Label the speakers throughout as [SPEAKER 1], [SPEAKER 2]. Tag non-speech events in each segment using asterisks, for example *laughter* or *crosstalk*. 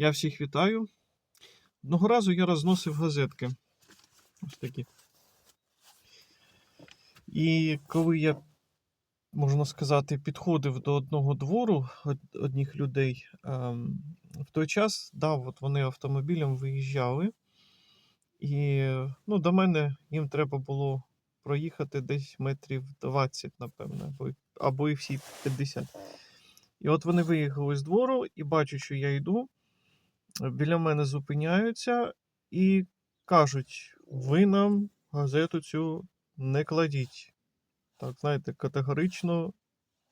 [SPEAKER 1] Я всіх вітаю. Одного разу я розносив газетки. Ось такі. І коли я, можна сказати, підходив до одного двору од- одних людей, ем, в той час, да, от вони автомобілем виїжджали, і ну, до мене їм треба було проїхати десь метрів 20, напевно, або, і всі 50. І от вони виїхали з двору і бачать, що я йду. Біля мене зупиняються і кажуть: ви нам газету цю не кладіть. Так, знаєте, категорично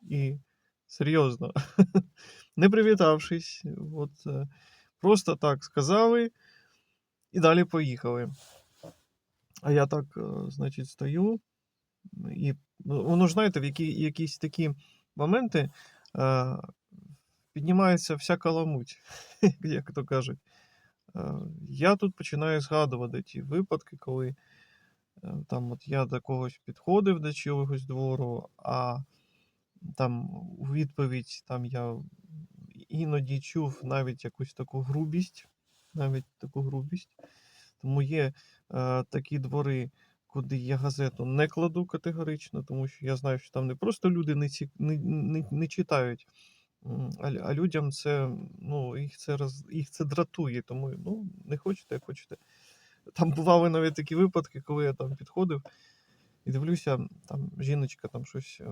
[SPEAKER 1] і серйозно. *laughs* Не привітавшись, от, е, просто так сказали і далі поїхали. А я так, е, значить, стою, і ну, воно ж знаєте, в які, якісь такі моменти е, піднімається вся каламуть, як *laughs* то кажуть. Я тут починаю згадувати ті випадки, коли е, там от я до когось підходив до чогось двору, а там у відповідь там я іноді чув навіть якусь таку грубість, навіть таку грубість. Тому є е, такі двори, куди я газету не кладу категорично, тому що я знаю, що там не просто люди не, ці, не, не, не читають, а, а людям це, ну, їх це, роз, їх це дратує, тому ну, не хочете, як хочете. Там бували навіть такі випадки, коли я там підходив і дивлюся, там жіночка там щось е,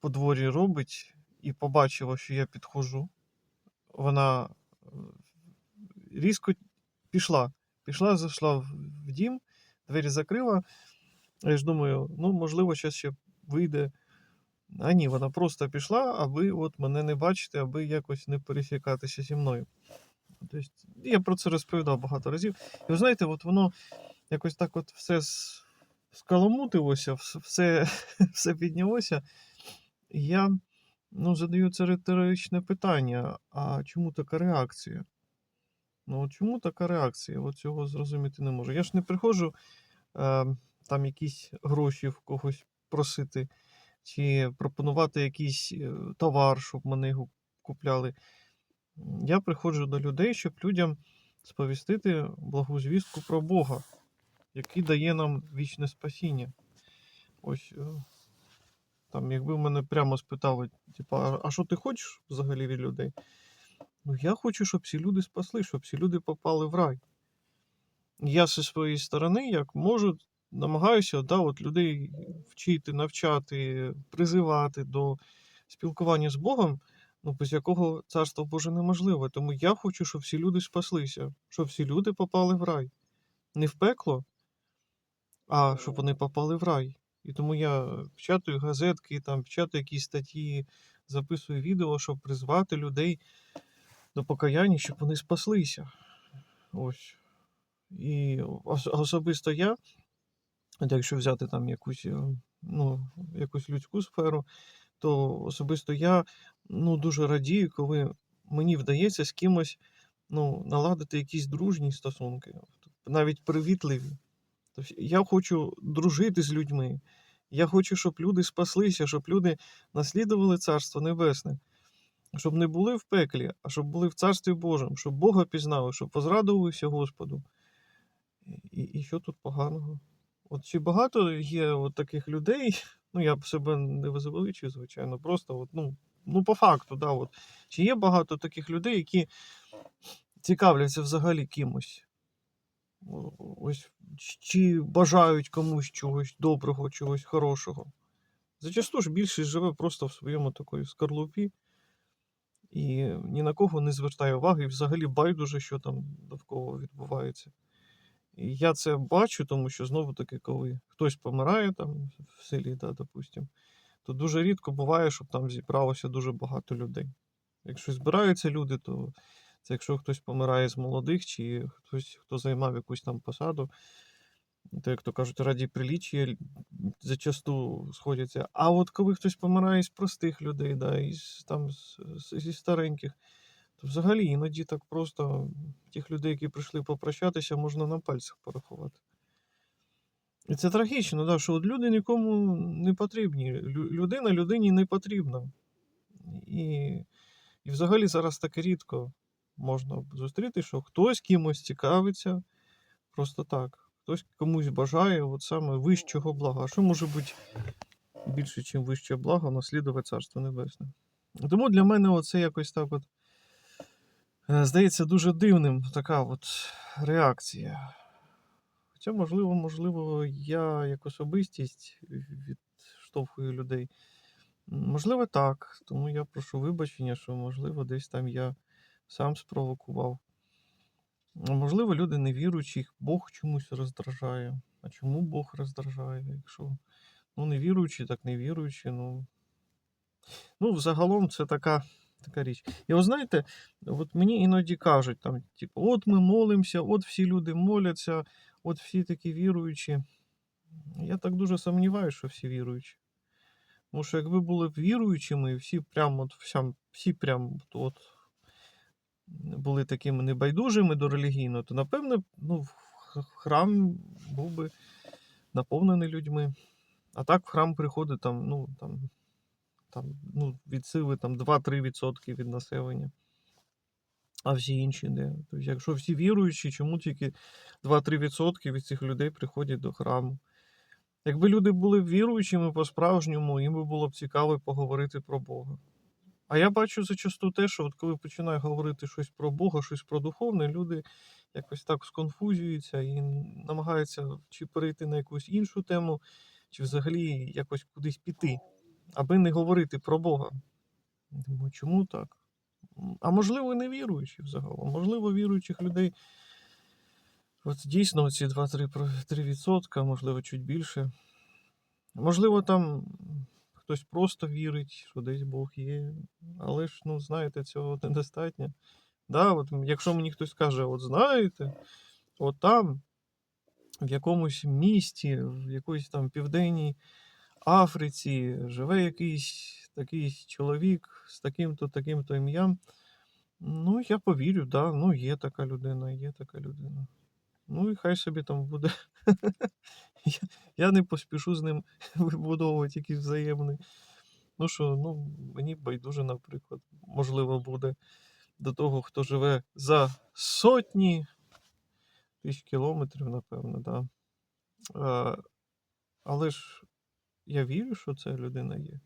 [SPEAKER 1] по дворі робить, і побачила, що я підходжу. Вона е, різко пішла. Пішла, зайшла в дім, двері закрила. Я ж думаю, ну, можливо, зараз ще вийде. А ні, вона просто пішла, аби от мене не бачити, аби якось не пересікатися зі мною. Тобто, я про це розповідав багато разів. І ви знаєте, от воно якось так от все скаламутилося, все, *laughs* все піднялося. І я ну, задаю це риторичне питання: а чому така реакція? Ну, чому така реакція? От цього зрозуміти не можу. Я ж не приходжу е, там якісь гроші в когось просити, чи пропонувати якийсь е, товар, щоб мене його купляли. Я приходжу до людей, щоб людям сповістити благу звістку про Бога, який дає нам вічне спасіння. Ось е, там, якби мене прямо спитали, типа, а що ти хочеш взагалі від людей? Ну, я хочу, щоб всі люди спасли, щоб всі люди попали в рай. Я зі своєї сторони, як можу, намагаюся да, от людей вчити, навчати, призивати до спілкування з Богом, ну, без якого царство Боже неможливе. Тому я хочу, щоб всі люди спаслися, щоб всі люди попали в рай. Не в пекло, а щоб вони попали в рай. І тому я печатаю газетки, там, печатаю якісь статті, записую відео, щоб призвати людей до покаяння, щоб вони спаслися. Ось. І особисто я, от якщо взяти там якусь, е, ну, якусь людську сферу, то особисто я ну, дуже радію, коли мені вдається з кимось ну, наладити якісь дружні стосунки, навіть привітливі. Тобто я хочу дружити з людьми. Я хочу, щоб люди спаслися, щоб люди наслідували Царство Небесне, щоб не були в пеклі, а щоб були в Царстві Божому, щоб Бога пізнали, щоб возрадувалися Господу. І, і що тут поганого? От чи багато є от таких людей, *laughs* ну я б себе не возвеличую, звичайно, просто от, ну, ну по факту, да, от. чи є багато таких людей, які цікавляться взагалі кимось? Ось, чи бажають комусь чогось доброго, чогось хорошого. Зачасту ж більшість живе просто в своєму такої скорлупі і ні на кого не звертає уваги, і взагалі байдуже, що там довкола відбувається. І я це бачу, тому що знову таки, коли хтось помирає там в селі, да, допустим, то дуже рідко буває, щоб там зібралося дуже багато людей. Якщо збираються люди, то це якщо хтось помирає з молодих, чи хтось, хто займав якусь там посаду, то, як то кажуть, раді приліччя зачасту сходяться. А от коли хтось помирає з простих людей, да, із, там, з- зі стареньких, взагалі іноді так просто тих людей, які прийшли попрощатися, можна на пальцях порахувати. І це трагічно, да, що от люди нікому не потрібні. Людина людині не потрібна. І, і взагалі зараз таке рідко. можна зустріти, що хтось кимось цікавиться просто так. Хтось комусь бажає от саме вищого блага. А що може бути більше, ніж вище благо, наслідувати Царство Небесне? Тому для мене оце якось так от здається дуже дивним така от реакція. Хоча, можливо, можливо, я як особистість відштовхую людей. Можливо, так. Тому я прошу вибачення, що, можливо, десь там я сам спровокував. Можливо, люди невіруючих, Бог чомусь роздражає. А чому Бог роздражає? Якщо ну, невіруючі, так невіруючі, ну. Ну, взагалом, це така, така річ. І от знаєте, от мені іноді кажуть, там, типу, от ми молимося, от всі люди моляться, от всі такі віруючі. Я так дуже сумніваюся, що всі віруючі. Тому що якби були віруючими, і всі прям от, всі прям от були такими небайдужими до релігійного, то напевне ну, храм був би наповнений людьми. А так в храм приходить там, ну, там, там, ну, від сили там, 2-3% від населення. А всі інші де. Тобто, якщо всі віруючі, чому тільки 2-3% від цих людей приходять до храму? Якби люди були віруючими по-справжньому, їм би було б цікаво поговорити про Бога. А я бачу зачасту те, що от коли починаю говорити щось про Бога, щось про духовне, люди якось так сконфузюються і намагаються чи перейти на якусь іншу тему, чи взагалі якось кудись піти, аби не говорити про Бога. Думаю, чому так? А можливо, не віруючі взагалом. Можливо, віруючих людей от дійсно ці 2-3%, можливо, чуть більше. Можливо, там хтось просто вірить, що десь Бог є. Але ж, ну, знаєте, цього *laughs* недостатньо. Да, от, якщо мені хтось каже, от знаєте, от там, в якомусь місті, в якоїсь там південній Африці живе якийсь такий чоловік з таким-то, таким-то ім'ям. Ну, я повірю, да, ну, є така людина, є така людина. Ну, і хай собі там буде. *laughs* Я, я не поспішу з ним *laughs* вибудовувати якісь взаємини. Ну що, ну, мені байдуже, наприклад, можливо, буде до того, хто живе за сотні тисяч кілометрів, напевно, да. А, але ж я вірю, що ця людина є.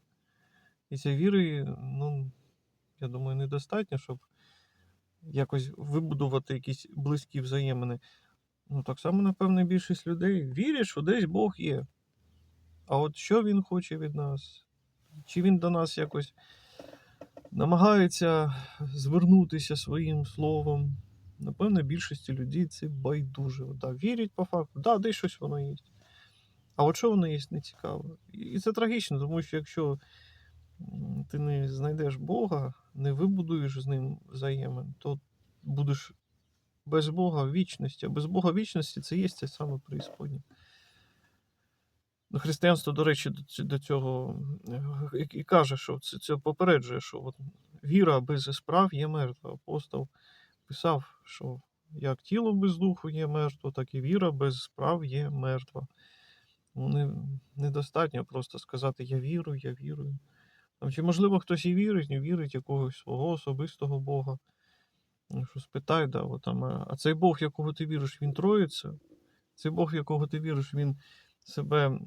[SPEAKER 1] І цієї віри, ну, я думаю, недостатньо, щоб якось вибудувати якісь близькі взаємини. Ну, так само, напевно, більшість людей вірять, що десь Бог є. А от що він хоче від нас? Чи він до нас якось намагається звернутися своїм словом? Напевно, більшості людей це байдуже. Да, вірять по факту, да, десь щось воно є. А от що воно є, не цікаво. І це трагічно, тому що якщо ти не знайдеш Бога, не вибудуєш з ним взаємин, то будеш без Бога вічності. А без Бога вічності це є це саме преісподнє. Ну, Християнство, до речі, до цього е, і каже, що це, це попереджує, що от віра без справ є мертва. Апостол писав, що як тіло без духу є мертво, так і віра без справ є мертва. Ну, не, недостатньо просто сказати Я вірую, я вірую. Чи можливо хтось і вірить, не вірить якогось свого особистого Бога. Ну, Що спитай, да, там, а цей Бог, якого ти віриш, він троїться. Цей Бог, якого ти віриш, він себе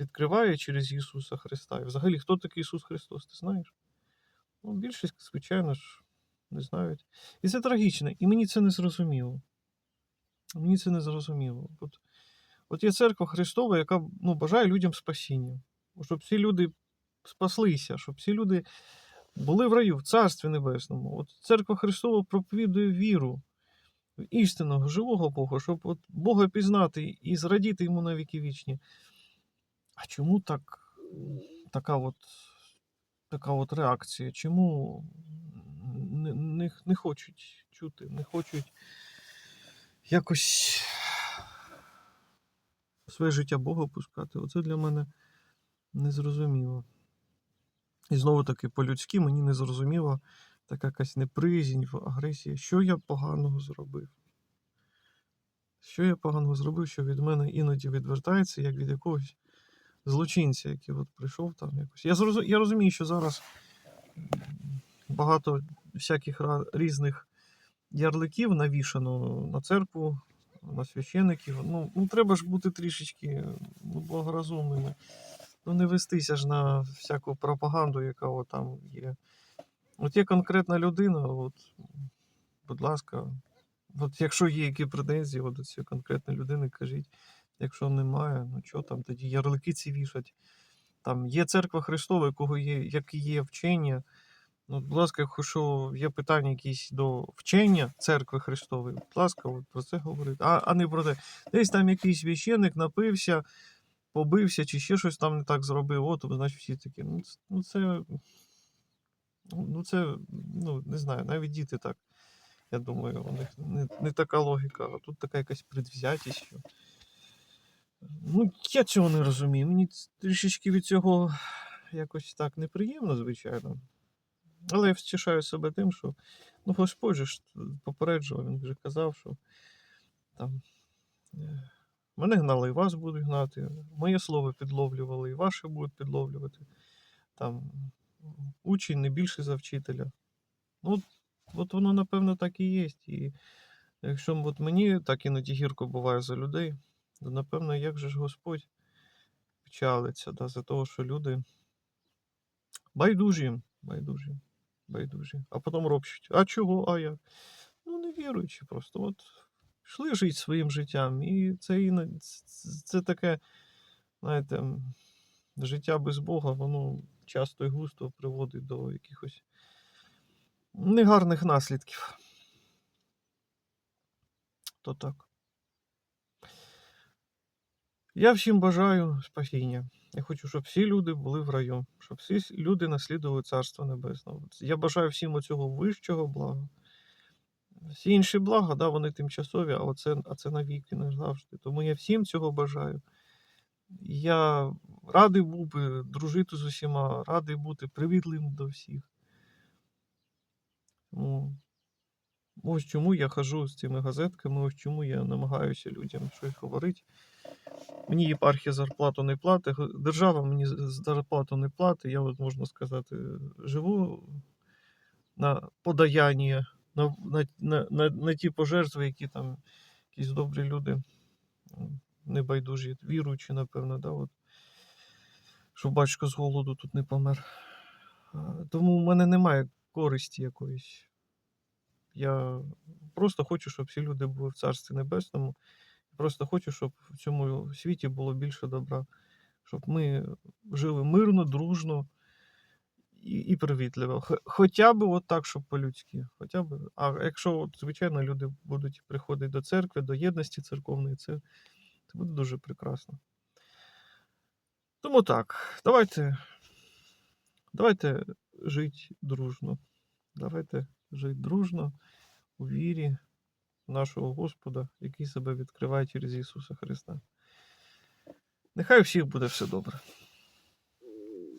[SPEAKER 1] відкриває через Ісуса Христа. І взагалі, хто такий Ісус Христос, ти знаєш? Ну, більшість, звичайно ж, не знають. І це трагічно, і мені це не зрозуміло. Мені це не зрозуміло. От, от є церква Христова, яка ну, бажає людям спасіння. Щоб всі люди спаслися, щоб всі люди були в раю, в Царстві Небесному. От церква Христова проповідує віру в істинного, живого Бога, щоб от Бога пізнати і зрадіти йому на віки вічні. А чому так, така от, така от реакція? Чому не, не, не хочуть чути, не хочуть якось своє життя Бога пускати? Оце для мене незрозуміло. І знову таки, по-людськи мені не зрозуміла така якась неприязнь, агресія. Що я поганого зробив? Що я поганого зробив, що від мене іноді відвертається, як від якогось злочинця, який от прийшов там якось. Я, зрозу... я розумію, що зараз багато всяких різних ярликів навішано на церкву, на священиків. Ну, ну треба ж бути трішечки ну, благоразумними. Ну, не вестися ж на всяку пропаганду, яка от там є. От є конкретна людина, от, будь ласка, от якщо є які претензії от до цієї конкретної людини, кажіть. Якщо немає, ну що там, тоді ярлики ці вішать. Там є церква Христова, якого є, як є вчення. Ну, будь ласка, якщо є питання якісь до вчення церкви Христової, будь ласка, от про це говорити. А, а не про те. Десь там якийсь священник напився, побився чи ще щось там не так зробив. От, значить, всі такі. Ну, ну це. Ну, це, ну, не знаю, навіть діти так. Я думаю, у них не, не така логіка, а тут така якась предвзятість. Що... Ну, я цього не розумію. Мені трішечки від цього якось так неприємно, звичайно. Але я втішаю себе тим, що ну, Господь ж попереджував, він вже казав, що там е, мене гнали, і вас будуть гнати, моє слово підловлювали, і ваше будуть підловлювати. Там учень не більше за вчителя. Ну, от, от воно, напевно, так і є. І якщо от мені так іноді гірко буває за людей, то напевно, як же ж Господь печалиться да, за того, що люди байдужі, байдужі, байдужі. А потім ропщуть. А чого? А як? Ну, не віруючи просто. От йшли жити своїм життям. І це, іно- це, це таке, знаєте, життя без Бога, воно часто і густо приводить до якихось негарних наслідків. То так. Я всім бажаю спасіння. Я хочу, щоб всі люди були в раю, щоб всі люди наслідували Царство Небесне. Я бажаю всім оцього вищого блага. Всі інші блага, да, вони тимчасові, а, оце, а це навіки не завжди. Тому я всім цього бажаю. Я радий був би дружити з усіма, радий бути привітливим до всіх. Тому ось чому я хожу з цими газетками, ось чому я намагаюся людям щось говорити. Мені єпархія зарплату не платить, держава мені зарплату не платить. Я, от, можна сказати, живу на подаяння, на, на, на, на, на ті пожертви, які там якісь добрі люди, небайдужі, віруючі, напевно, да, от, щоб батько з голоду тут не помер. Тому в мене немає користі якоїсь. Я просто хочу, щоб всі люди були в Царстві Небесному. Просто хочу, щоб в цьому світі було більше добра, щоб ми жили мирно, дружно і, і привітливо. Хоча б от так, щоб по-людськи. Хоча б. А якщо, от, звичайно, люди будуть приходити до церкви, до єдності церковної, це, це буде дуже прекрасно. Тому так, давайте, давайте жити дружно. Давайте жити дружно у вірі нашого Господа, який себе відкриває через Ісуса Христа. Нехай у всіх буде все добре.